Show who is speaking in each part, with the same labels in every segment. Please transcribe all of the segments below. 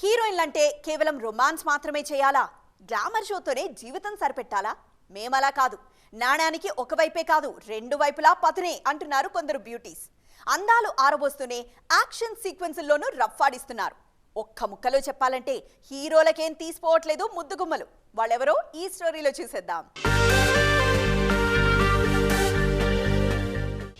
Speaker 1: హీరోయిన్లంటే కేవలం రొమాన్స్ మాత్రమే చేయాలా? గ్లామర్ షోతోనే జీవితం సరిపెట్టాలా? మేమలా కాదు. నాణానికి ఒకవైపే కాదు రెండు వైపులా పతనే అంటున్నారు కొందరు బ్యూటీస్. అందాలు ఆరబోస్తూనే యాక్షన్ సీక్వెన్సుల్లోనూ రఫ్ఫాడిస్తున్నారు. ఒక్క ముక్కలో చెప్పాలంటే హీరోలకేం తీసిపోవట్లేదు ముద్దుగుమ్మలు. వాళ్ళెవరో ఈ స్టోరీలో చూసేద్దాం.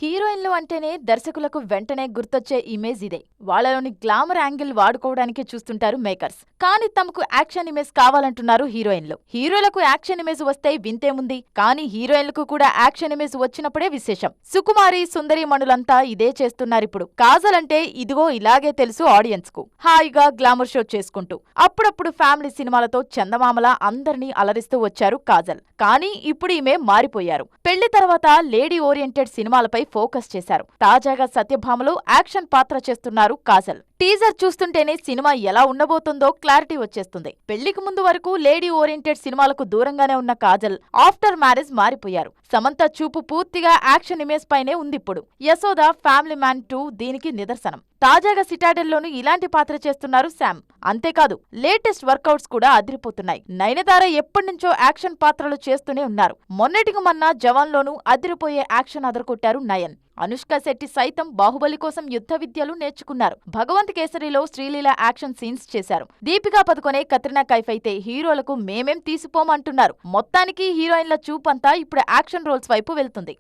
Speaker 2: హీరోయిన్లు అంటేనే దర్శకులకు వెంటనే గుర్తొచ్చే ఇమేజ్ ఇదే. వాళ్ళలోని గ్లామర్ యాంగిల్ వాడుకోవడానికి చూస్తుంటారు మేకర్స్. కానీ తమకు యాక్షన్ ఇమేజ్ కావాలంటున్నారు హీరోయిన్లు. హీరోలకు యాక్షన్ ఇమేజ్ వస్తే వింతేముంది కానీ హీరోయిన్లకు కూడా యాక్షన్ ఇమేజ్ వచ్చినప్పుడే విశేషం. సుకుమారి సుందరి మణులంతా ఇదే చేస్తున్నారిప్పుడు. కాజల్ అంటే ఇదిగో ఇలాగే తెలుసు ఆడియన్స్కు హాయిగా గ్లామర్ షో చేసుకుంటూ. అప్పుడప్పుడు ఫ్యామిలీ సినిమాలతో చందమామలా అందరినీ అలరిస్తూ వచ్చారు కాజల్. కానీ ఇప్పుడు ఈమె మారిపోయారు. పెళ్ళి తర్వాత లేడీ ఓరియంటెడ్ సినిమాలపై ఫోకస్ చేశారు. తాజాగా సత్యభామలో యాక్షన్ పాత్ర చేస్తున్నారు కాజల్. టీజర్ చూస్తుంటేనే సినిమా ఎలా ఉండబోతుందో క్లారిటీ వచ్చేస్తుంది. పెళ్ళికి ముందు వరకు లేడీ ఓరియంటెడ్ సినిమాలకు దూరంగానే ఉన్న కాజల్ ఆఫ్టర్ మ్యారేజ్ మారిపోయారు. సమంత చూపు పూర్తిగా యాక్షన్ ఇమేజ్ పైనే ఉందిప్పుడు. యశోద ఫ్యామిలీ మ్యాన్ టూ దీనికి నిదర్శనం. తాజాగా సిటాడెల్లోనూ ఇలాంటి పాత్ర చేస్తున్నారు శామ్. అంతేకాదు లేటెస్ట్ వర్కౌట్స్ కూడా అదిరిపోతున్నాయి. నయనతార ఎప్పటినుంచో యాక్షన్ పాత్రలు చేస్తూనే ఉన్నారు. మొన్నటికి మొన్న జవాన్లోనూ అదిరిపోయే యాక్షన్ అదరకొట్టారు నయన్. అనుష్క శెట్టి సైతం బాహుబలి కోసం యుద్ధ విద్యలు నేర్చుకున్నారు. భగవంత్ కేసరిలో శ్రీలీల యాక్షన్ సీన్స్ చేశారు. దీపికా పదుకొనే కత్రినా కైఫ్ అయితే హీరోలకు మేమేం తీసిపోమంటున్నారు. మొత్తానికి హీరోయిన్ల చూపంతా ఇప్పుడు యాక్షన్ రోల్స్ వైపు వెళ్తుంది.